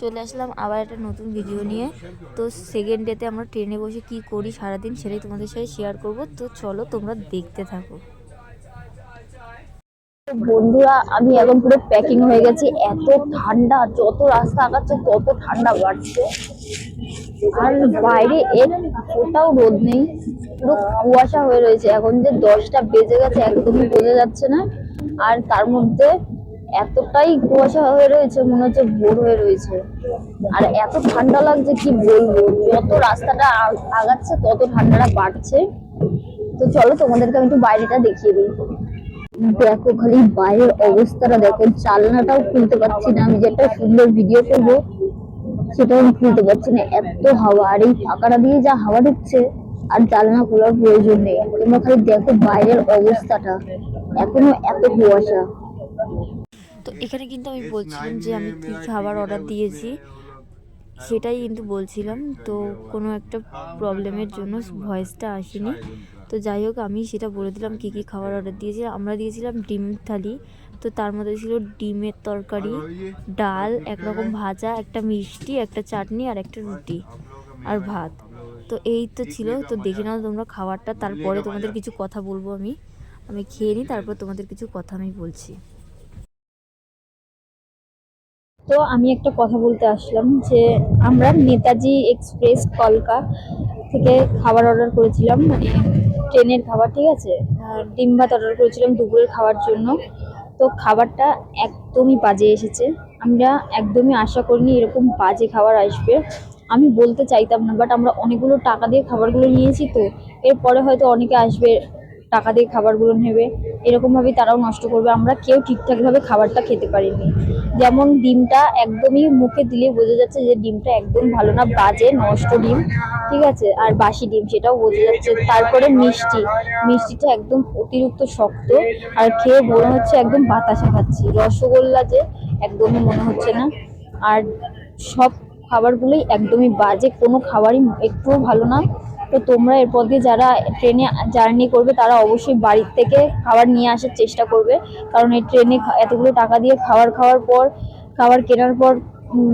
চলে আসলাম আবার একটা নতুন ভিডিও নিয়ে। তো সেকেন্ড ডেতে আমরা ট্রেনে বসে কি করি সারাদিন সেটাই তোমাদের সাথে শেয়ার করব। তো চলো তোমরা দেখতে থাকো। বন্ধুরা, আমি এখন পুরো প্যাকিং হয়ে গেছি। এত ঠান্ডা, যত রাস্তা আগাচ্ছে তত ঠান্ডা বাড়ছে। আর বাইরে এর ফোটাও রোদ নেই। পুরো কুয়াশা হয়ে রয়েছে। এখন যে দশটা বেজে গেছে, একদমই বোঝা যাচ্ছে না। আর তার মধ্যে এতটাই কুয়াশা হয়ে রয়েছে, মনে হচ্ছে ভোর হয়ে রয়েছে। আর এত ঠান্ডা লাগছে, কি বলব? যত রাস্তাটা আগাচ্ছে, তত ঠান্ডাটা বাড়ছে। তো চলো তোমাদেরকে আমি একটু বাইরেটা দেখিয়ে দিই। দেখো খালি বাইরের অবস্থাটা দেখো জানলাটাও খুলতে পারছি না। আমি যে একটা সুন্দর ভিডিও করব, সেটাও আমি খুলতে পারছি না। এত হাওয়া, আর এই ফাঁকাটা দিয়ে যা হাওয়া ঢুকছে, আর জানলা খোলার প্রয়োজন নেই। তোমরা খালি দেখো বাইরের অবস্থাটা। এখনও এত কুয়াশা। তো এখানে কিন্তু আমি বলছিলাম যে আমি কি খাবার অর্ডার দিয়েছি সেটাই কিন্তু বলছিলাম। তো কোনো একটা প্রবলেমের জন্য ভয়েসটা আসেনি। তো যাই হোক আমি সেটা বলে দিলাম কী কী খাবার অর্ডার দিয়েছি। আমরা দিয়েছিলাম ডিম থালি। তো তার মধ্যে ছিল ডিমের তরকারি ডাল একরকম ভাজা একটা মিষ্টি একটা চাটনি আর একটা রুটি আর ভাত। তো এই তো ছিল। তো দেখে নাও তোমরা খাবারটা। তারপরে তোমাদের কিছু কথা বলব আমি। আমি খেয়ে নিই তারপর তোমাদের কিছু কথা আমি বলছি। তো আমি একটা কথা বলতে আসলাম যে আমরা নেতাজি এক্সপ্রেস কলকা থেকে খাবার অর্ডার করেছিলাম মানে ট্রেনের খাবার, ঠিক আছে? ডিম ভাত অর্ডার করেছিলাম দুপুরের খাওয়ার জন্য। তো খাবারটা একদমই বাজে এসেছে। আমরা একদমই আশা করিনি এরকম বাজে খাবার আসবে। আমি বলতে চাইতাম না বাট আমরা অনেকগুলো টাকা দিয়ে খাবারগুলো নিয়েছি তো। এরপরে হয়তো অনেকে আসবে টাকা দিয়ে খাবারগুলো নেবে। এরকমভাবেই তারাও নষ্ট করবে। আমরা কেউ ঠিকঠাকভাবে খাবারটা খেতে পারিনি। যেমন ডিমটা একদমই মুখে দিলে বোঝা যাচ্ছে যে ডিমটা একদম ভালো না, বাজে, নষ্ট ডিম, ঠিক আছে? আর বাসি ডিম, সেটাও বোঝা যাচ্ছে। তারপরে মিষ্টি। মিষ্টিটা একদম অতিরিক্ত শক্ত আর খেয়ে মনে হচ্ছে একদম বাতাসা খাচ্ছি। রসগোল্লা যে একদমই মনে হচ্ছে না। আর সব খাবারগুলোই একদমই বাজে। কোনো খাবারই একটুও ভালো না। তো তোমরা এরপর দিয়ে যারা ট্রেনে জার্নি করবে, তারা অবশ্যই বাড়ির থেকে খাবার নিয়ে আসার চেষ্টা করবে। কারণ এই ট্রেনে এতগুলো টাকা দিয়ে খাবার খাওয়ার পর, খাবার কেনার পর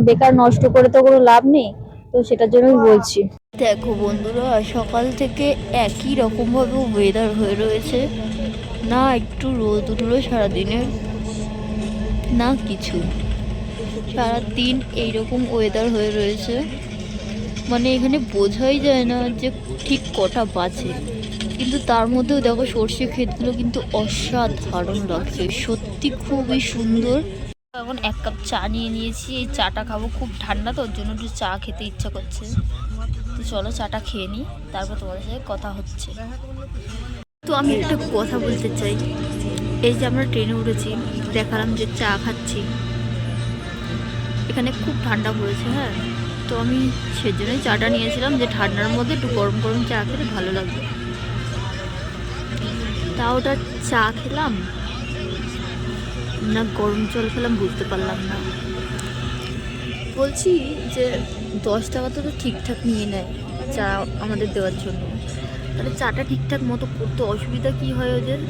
বেকার নষ্ট করে তো কোনো লাভ নেই। তো সেটার জন্যই বলছি। দেখো বন্ধুরা, সকাল থেকে একই রকমভাবে ওয়েদার হয়ে রয়েছে। না একটু রোদ উঠল সারাদিনে না কিছু। সারাদিন এইরকম ওয়েদার হয়ে রয়েছে। মানে এখানে বোঝাই যায় না যে ঠিক কটা বাজে। কিন্তু তার মধ্যেও দেখো সর্ষে ক্ষেতগুলো কিন্তু অসাধারণ লাগছে। সত্যি খুবই সুন্দর। এখন এক কাপ চা নিয়ে নিয়েছি। এই চাটা খাব। খুব ঠান্ডা তো, ওর জন্য একটু চা খেতে ইচ্ছা করছে। তো চলো চাটা খেয়ে নিই। তারপর তোমাদের সাথে কথা হচ্ছে। তো আমি একটা কথা বলতে চাই। এই যে আমরা ট্রেনে উঠেছি, দেখালাম যে চা খাচ্ছি। এখানে খুব ঠান্ডা পড়েছে হ্যাঁ? তো আমি সেজন্যই চাটা নিয়েছিলাম যে ঠান্ডার মধ্যে একটু গরম গরম চা খেলে ভালো লাগবে। তা ওটা চা খেলাম। না, গরম জল খেলাম, বুঝতে পারলাম না। বলছি যে দশ টাকা তো ঠিকঠাক নিয়ে নেয় চা আমাদের দেওয়ার জন্য। তাহলে চাটা ঠিকঠাক মতো করতে অসুবিধা কি হয় ওদের?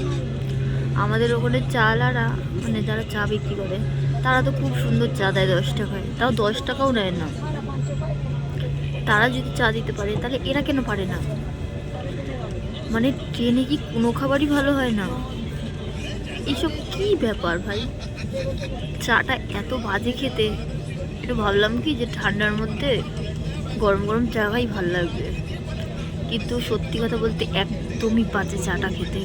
আমাদের ওখানে চালারা মানে যারা চা বিক্রি করে, তারা তো খুব সুন্দর চা দেয় দশ টাকায়। তাও দশ টাকাও নেয় না। তারা যদি চা দিতে পারে, তাহলে এরা কেন পারে না? মানে ট্রেনে কি কোনো খাবারই ভালো হয় না? এইসব কি ব্যাপার ভাই? চাটা এত বাজে খেতে। একটু ভাবলাম কি যে ঠান্ডার মধ্যে গরম গরম চা খাই ভালো লাগবে। কিন্তু সত্যি কথা বলতে একদমই বাজে চাটা খেতে।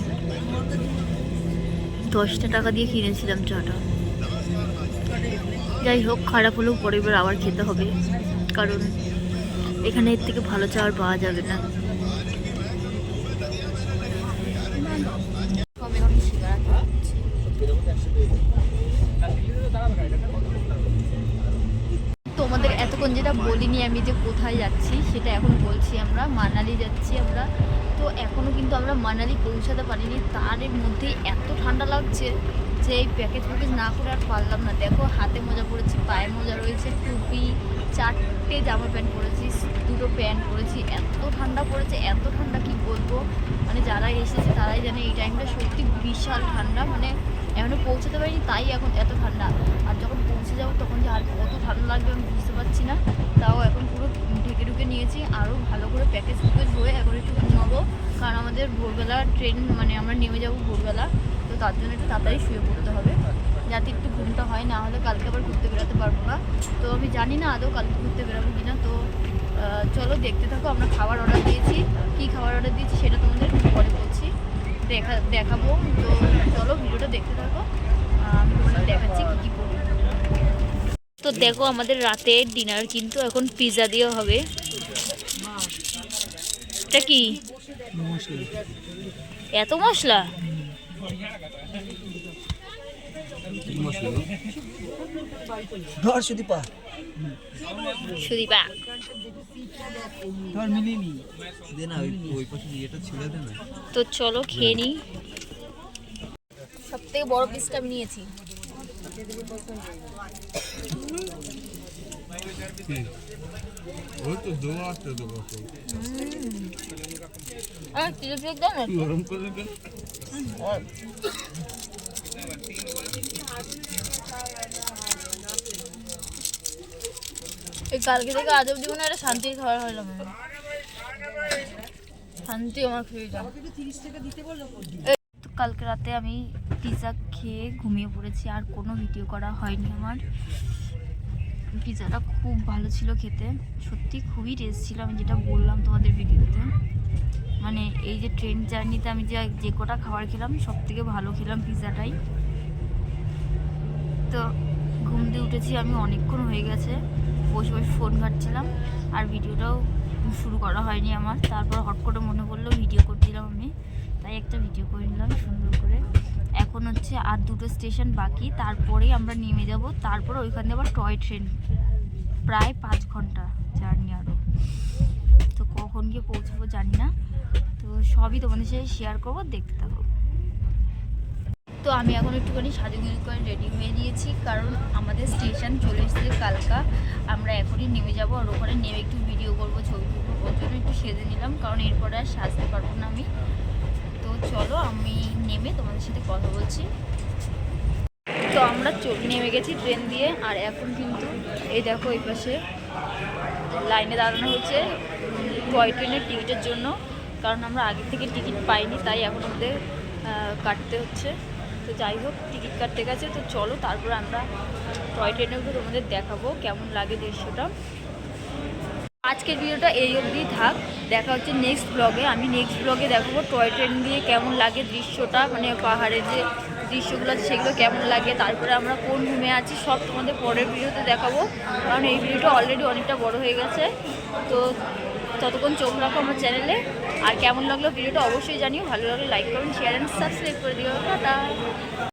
দশটা টাকা দিয়ে কিনেছিলাম চাটা। যাই হোক, খারাপ হলেও পরের বার আবার খেতে হবে। কারণ এখানে এর থেকে ভালো চা আর পাওয়া যাবে না। তোমাদের এতক্ষণ যেটা বলিনি আমি যে কোথায় যাচ্ছি, সেটা এখন বলছি আমরা, মানালি যাচ্ছি আমরা। তো এখনও কিন্তু আমরা মানালি পৌঁছাতে পারিনি, তার মধ্যে এত ঠান্ডা লাগছে। যে এই প্যাকেজ প্যাকেজ না করে আর পারলাম না। দেখো, হাতে মোজা পরেছি, পায়ে মোজা রয়েছে, টুপি, চারটে জামা প্যান্ট পরেছি, দুটো প্যান্ট পরেছি। এত ঠান্ডা পড়েছে, এত ঠান্ডা কি বলব? মানে যারা এসেছে তারাই জানে এই টাইমটা সত্যি বিশাল ঠান্ডা। মানে এখনও পৌঁছাতে পারিনি, তাই এখন এত ঠান্ডা। আর যখন পৌঁছে যাব তখন যে আর কত ঠান্ডা লাগবে আমি বুঝতে পারছি না। তাও এখন পুরো ঢেকে ঢুকে নিয়েছি আরও ভালো করে প্যাকেজ টুকেজ হয়ে এখন একটু ঘুমাবো। কারণ আমাদের ভোরবেলা ট্রেন মানে আমরা নেমে যাব ভোরবেলা। তো তার জন্য একটু তাড়াতাড়ি শুয়ে পড়তে হবে। যাতে একটু ঘুমটা হয় না হলে কালকে আবার ঘুরতে বেরোতে পারব না। তো আমি জানি না আদৌ কালকে ঘুরতে বেরোবো কি না তো চলো দেখতে থাকো আমরা খাবার অর্ডার দিয়েছি। কী খাবার অর্ডার দিয়েছি সেটা তোমাদের পরে বলছি। দেখা দেখাবো। তো চলো ভিডিওটা দেখতে থাকো। আমি তোমাদের দেখাচ্ছি কী কী করব তো দেখো আমাদের রাতে ডিনার কিন্তু এখন পিৎজা দিয়ে হবে। এটা কি? এত মশলা? দে না ওই পাশে ছেড়ে দে না। তো চলো খেয়ে নিই সব থেকে বড় পিসটা আমি নিয়েছি। ওই তো দেওয়া আছে দেবো। আর কিলো কেক দাও না। গরম করে দে। এই কালকে থেকে আজ অব্দি মনে একটা শান্তির খাবার হলাম। শান্তি আমার খেয়ে কালকে রাতে আমি পিৎজা খেয়ে ঘুমিয়ে পড়েছি, আর কোনো ভিডিও করা হয়নি আমার। পিৎজাটা খুব ভালো ছিল খেতে। সত্যি খুবই টেস্ট ছিল, আমি যেটা বললাম তোমাদের ভিডিওতে মানে এই যে ট্রেন জার্নিতে আমি যে যে কটা খাবার খেলাম সব থেকে ভালো খেলাম পিৎজাটাই তো ঘুম দিয়ে উঠেছি, আমি অনেকক্ষণ হয়ে গেছে, বসে বসে ফোন ঘাটছিলাম, আর ভিডিওটাও শুরু করা হয়নি আমার। তারপর হট করে মনে পড়ল ভিডিও করছিলাম আমি, তাই একটা ভিডিও করে নিলাম সুন্দর করে। এখন হচ্ছে আর দুটো স্টেশন বাকি, তারপরেই আমরা নেমে যাব। তারপরে ওইখানে আবার টয় ট্রেন প্রায় পাঁচ ঘণ্টা জার্নি আরও তো কখন গিয়ে পৌঁছাবো জানি না। তো সবই তোমাদের সাথে শেয়ার করব, দেখতে থাকো। তো আমি এখন একটুখানি সাজুগুজু করে রেডি হয়ে নিয়েছি, কারণ আমাদের স্টেশন চলে এসেছে কালকা। আমরা এখনই নেমে যাব আর ওখানে নেমে একটু ভিডিও করব, ছবি তুলবো, ওর জন্য একটু সেজে নিলাম, কারণ এরপরে আর সাজতে পারব না আমি। তো চলো, আমি নেমে তোমাদের সাথে কথা বলছি। তো আমরা নেমে গেছি ট্রেন দিয়ে, আর এখন কিন্তু এই দেখো এই পাশে লাইনে দাঁড়ানো হচ্ছে টয় ট্রেনের টিকিটের জন্য। কারণ আমরা আগে থেকে টিকিট পাইনি, তাই এখন আমাদের কাটতে হচ্ছে। তো যাই হোক, টিকিট কাটতে গেছে, তো চলো তারপর আমরা টয় ট্রেনে উঠে তোমাদের দেখাবো কেমন লাগে দৃশ্যটা। আজকের ভিডিওটা এই অবধি থাক, দেখা হচ্ছে নেক্সট ব্লগে আমি নেক্সট ব্লগে দেখাবো টয় ট্রেন দিয়ে কেমন লাগে দৃশ্যটা মানে পাহাড়ের যে দৃশ্যগুলো আছে সেগুলো কেমন লাগে, তারপরে আমরা কোন রুমে আছি, সব তোমাদের পরের ভিডিওতে দেখাবো। কারণ এই ভিডিওটা অলরেডি অনেকটা বড় হয়ে গেছে। তো ততক্ষণ চোখ রাখো আমার চ্যানেলে আর কেমন লাগল ভিডিওটা অবশ্যই জানিও, ভালো লাগল লাইক করুন শেয়ার অ্যান্ড সাবস্ক্রাইব করে দিও। টাটা!